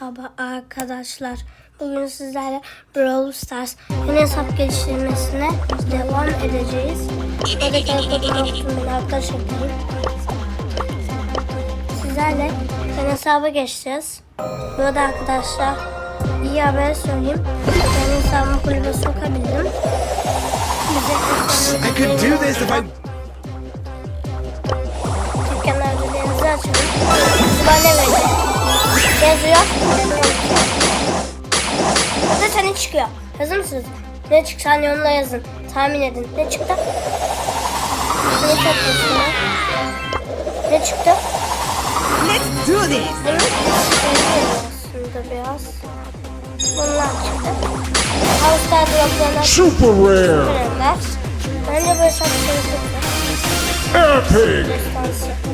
Merhaba arkadaşlar. Bugün sizlerle Brawl Stars yeni hesap geliştirmesine devam edeceğiz. Burada telefonunu unuttum ben arkadaş ekleyeyim. Sizlerle yeni hesaba geçeceğiz. Burada arkadaşlar iyi haber söyleyeyim. Yeni hesabımı kulübe sokabildim. I could do this if I. Dükkanlarda açalım. Yazıyor. Zaten ne çıkıyor? Hazır mısınız? Ne çıksa onunla yazın. Tahmin edin. Ne çıktı? Ne çıktı? Ne çıktı? Let's do this. Aslında biraz. Bunlar çıktı. Havuzlar bloklarına Super rare. Bence böyle şarkıları çıktı. Epic. Destansı.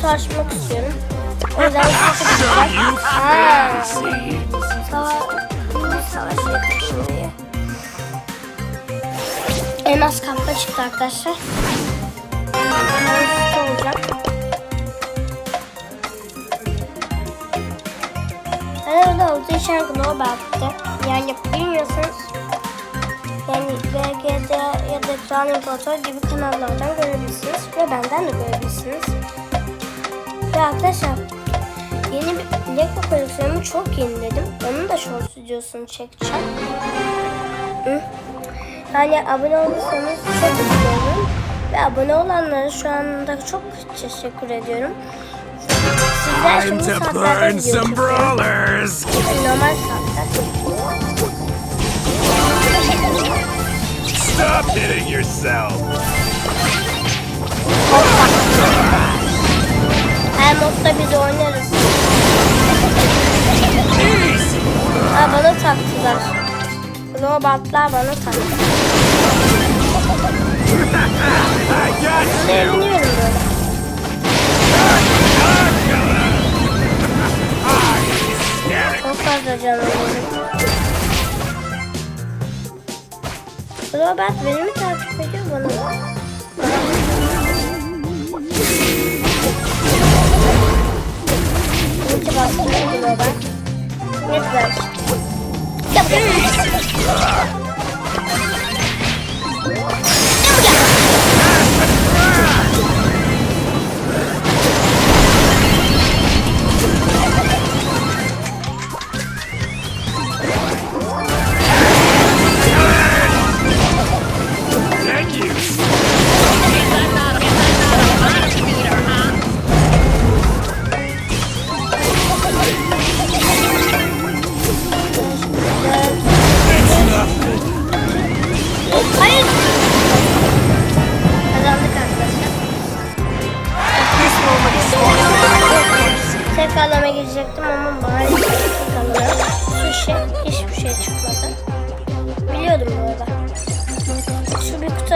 kutu açmak istiyorum. O yüzden. Haa. Savaş, şimdi. Elmas kapta çıktı arkadaşlar. Elmas olacak. Arada olduğu için Global'de. Yani bilmiyorsanız yani BGD ya da Ekran İmparator gibi kanallardan görebilirsiniz ve benden de görebilirsiniz. Ve arkadaşlar yeni bir Lego koleksiyonumu çok yeniledim. Onun da short videosunu çekeceğim. Hı. Yani abone olursanız çok olurum. Ve abone olanlara şu anda çok teşekkür ediyorum. Sizler şimdi saatlerde video. Normal saatler. Stop hitting yourself. Modda biz oynarız. Ha bana taktılar. Robotlar bana taktı. Seviniyorum böyle. Çok fazla canım. Robot beni mi takip ediyor bana? Ne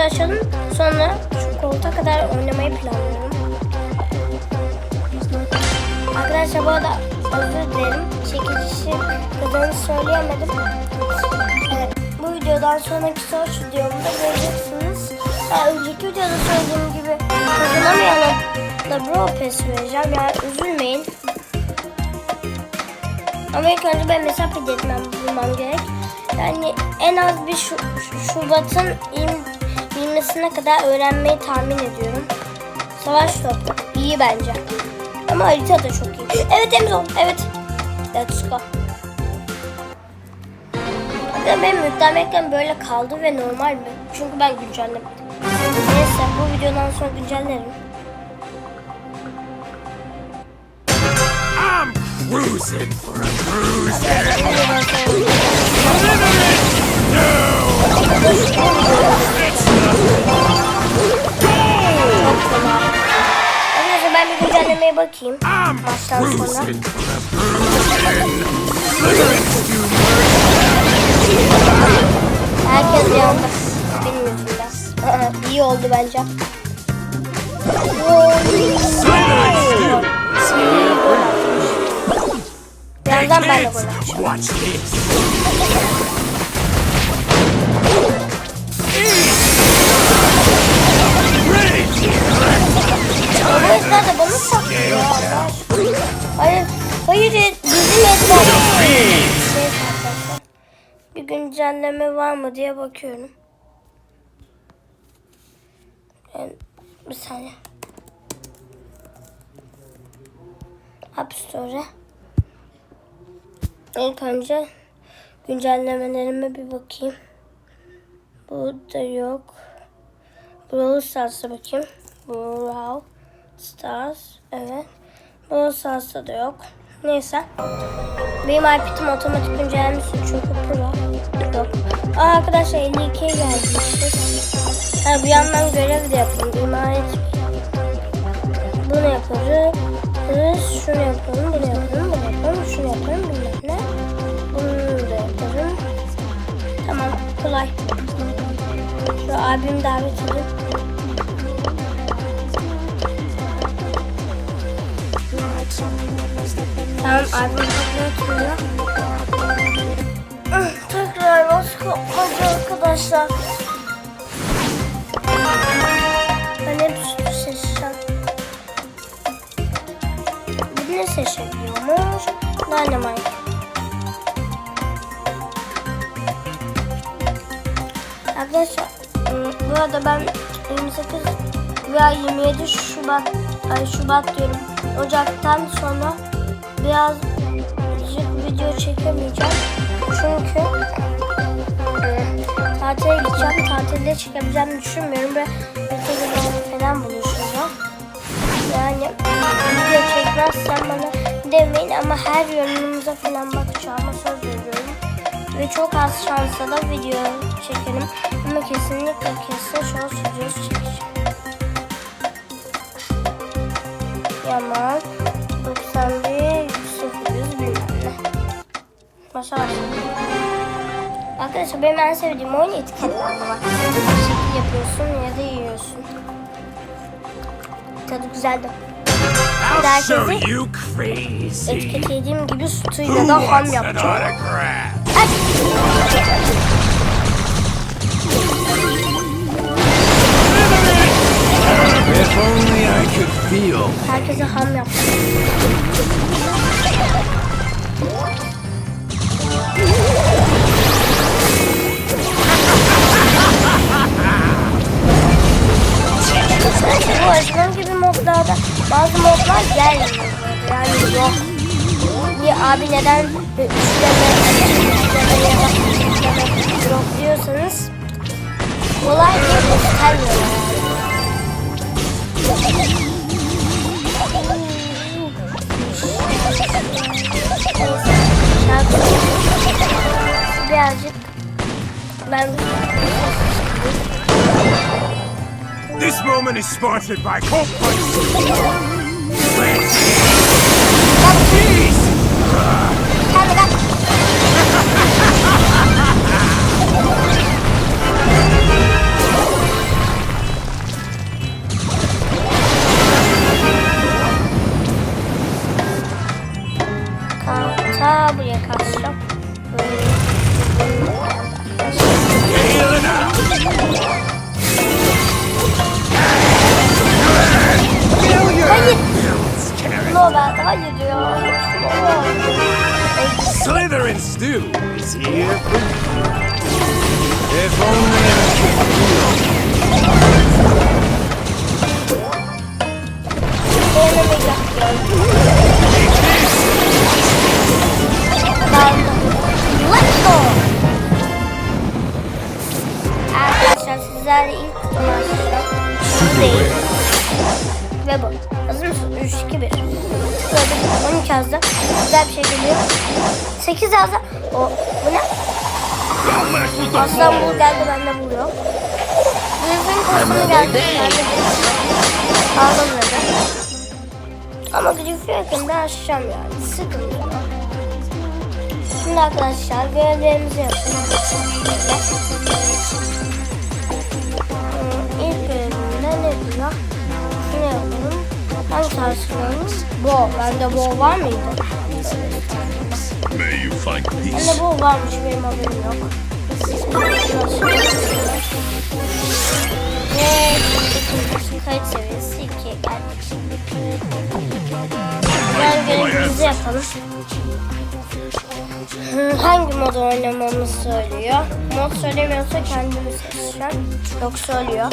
açalım. Sonra şu koltuğa kadar oynamayı planlıyorum. Arkadaşlar bu arada özür dilerim. Çekilişi kazanı söyleyemedim. Evet, bu videodan sonraki soru videomda göreceksiniz. Ya, önceki videoda söylediğim gibi kazanamayana da Brawl Pass vereceğim. Yani üzülmeyin. Ama ilk önce ben hesap edetmem bulmam gerek. Yani en az bir şu, şu- Şubat'ın yirmisine kadar öğrenmeyi tahmin ediyorum. Savaş topu. iyi bence. Ama harita da çok iyi. Evet Emzon. Evet. Let's go. Ya benim yüklenmekten böyle kaldı ve normal mi? Çünkü ben güncellemedim. Neyse bu videodan sonra güncellerim. I'm cruising for a cruise. Videodan sonra Çok bir bakayım. I'm Maçtan sonra. Herkes yandı. Benim yüzümden. İyi oldu bence. Birazdan ben de gol Bu yüzden de bana. Hayır, hayır, bizim etler. Neyse arkadaşlar. Bir güncelleme var mı diye bakıyorum. Bir saniye. App Store'a. İlk önce güncellemelerime bir bakayım. Burada yok. Brawl Stars'a bakayım. Brawl Stars. Evet. Brawl Stars'ta da yok. Neyse. Benim iPad'im otomatik güncellemiş çünkü Pro yok. Aa arkadaşlar 52'ye gelmişiz. Ha bir yandan görev de yapalım. İmanet. Bunu yaparız. Şunu yapalım, bunu yapalım, bunu yapalım, şunu yapalım, bilmem ne. Bunu da yaparım. Tamam, kolay. Şu abim davet edeyim. Tamam ediyor. Ah, Tekrar baş kapmaca arkadaşlar. Ben hep sütü seçeceğim. Birini seçebiliyormuş. Dynamite. Arkadaşlar ıı, bu arada ben 28 veya 27 Şubat ay Şubat diyorum Ocak'tan sonra biraz video çekemeyeceğim çünkü ıı, tatile gideceğim tatilde çekebileceğimi düşünmüyorum ve Instagram'da falan buluşacağım yani video çekmezsem bana demeyin ama her yorumunuza falan bakacağıma söz veriyorum ve çok az şansla da video çekerim. Ama kesinlikle kesin short videosu çekeceğim. Yaman Başa başlayalım. Arkadaşlar benim en sevdiğim oyun etiketlerde bak. Şekil yapıyorsun ya da yiyorsun. Tadı güzeldi. You crazy. etiketlediğim gibi sütüyle de ham yapacağım. feel. Herkese ham yaptım. Bu açılan gibi modlarda bazı modlar gelmiyor. Yani yok. Niye abi neden üçleme, üçleme ya da üçleme yok diyorsanız kolay değil göstermiyor. Şarkı birazcık ben This moment is sponsored by Colt Punch. Yazdı. Güzel bir şey geliyor. 8 yazdı. O, bu ne? Aslan bul geldi bende buluyor. Düzgün kostümü geldi. Buluyor. Aldım dedi. Ama grif yakında açacağım yani. Sıkılmıyor. Şimdi arkadaşlar görevlerimizi yapalım. İlk görevimde ne diyor? Şunu yapalım. Hangi tartışmalarımız? Bo. Bende bo var mıydı? Bende bo varmış benim haberim yok. Ve kayıt seviyesi 2'ye geldik. Ben görevimizi yapalım. Hangi modu oynamamı söylüyor? Mod söylemiyorsa kendimi seçeceğim. Yok söylüyor.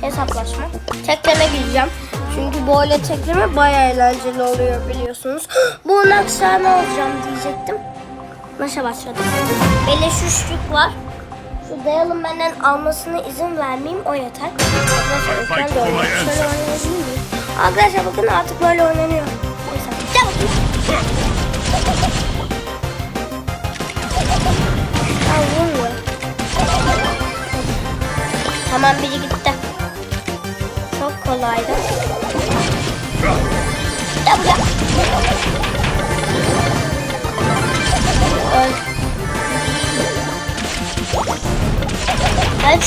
Hesaplaşma. Tekleme gireceğim. Çünkü böyle tekleme baya eğlenceli oluyor biliyorsunuz. Bu akşam olacağım diyecektim. Maça başladık. Beleş üçlük var. Şu dayalım benden almasına izin vermeyeyim o yeter. Arkadaşlar da oynuyor. Şöyle oynayabilir miyim? Arkadaşlar bakın artık böyle oynanıyor. Neyse. Gel bakayım. Tamam biri gitti. Çok kolaydı. Gel buraya. Öl. Kaç.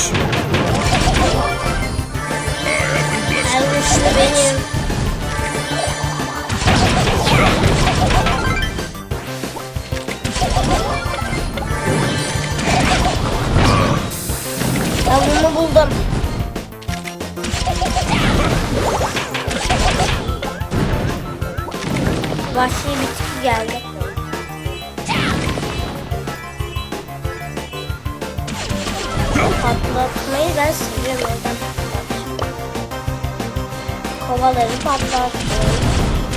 Ay güçlü benim. Buldum. Vahşi bitki geldi. Patlatmayı ben seviyorum. Kovaları patlatıyorum.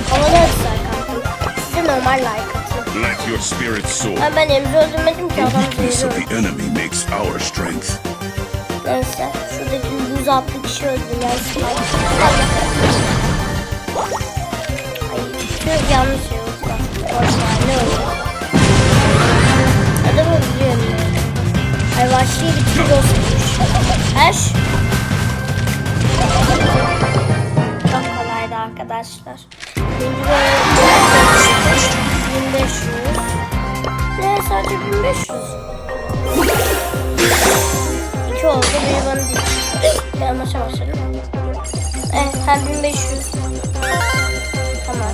Kovaları sarkattım. Size normal like. Let your spirit soar. Ha, ben Emre öldürmedim ki The weakness of the enemy makes our strength. Neyse şuradaki 160 kişi öldü yani. Ay çok yanlış şey oldu. Ne. Adamı biliyorum yani. Ay vahşi bir kilo olmuş. Her Çok kolaydı arkadaşlar. Bölüm 1500. Ne sadece 1500. Oldu. Biri bana değil. Ben maça başladım. Evet, hem 1500. Tamam.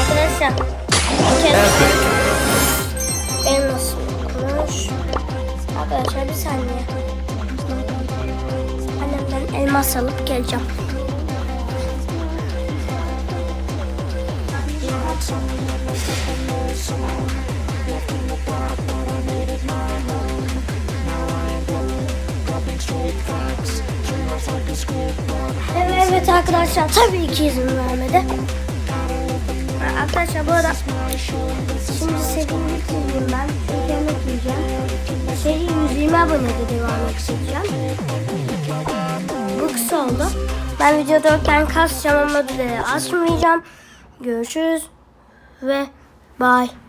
Arkadaşlar. Bir kez benim nasıl okumuş? Arkadaşlar bir saniye. Annemden elmas alıp geleceğim. Evet, evet arkadaşlar tabii ki izin vermedi. Arkadaşlar bu arada şimdi serimi bitireyim ben. Çünkü yemek yiyeceğim. Seri 120 abonede devam edeceğim. Bu kısa oldu. Ben videodayken kasacağım ama düdüğü açmayacağım. Görüşürüz ve bye.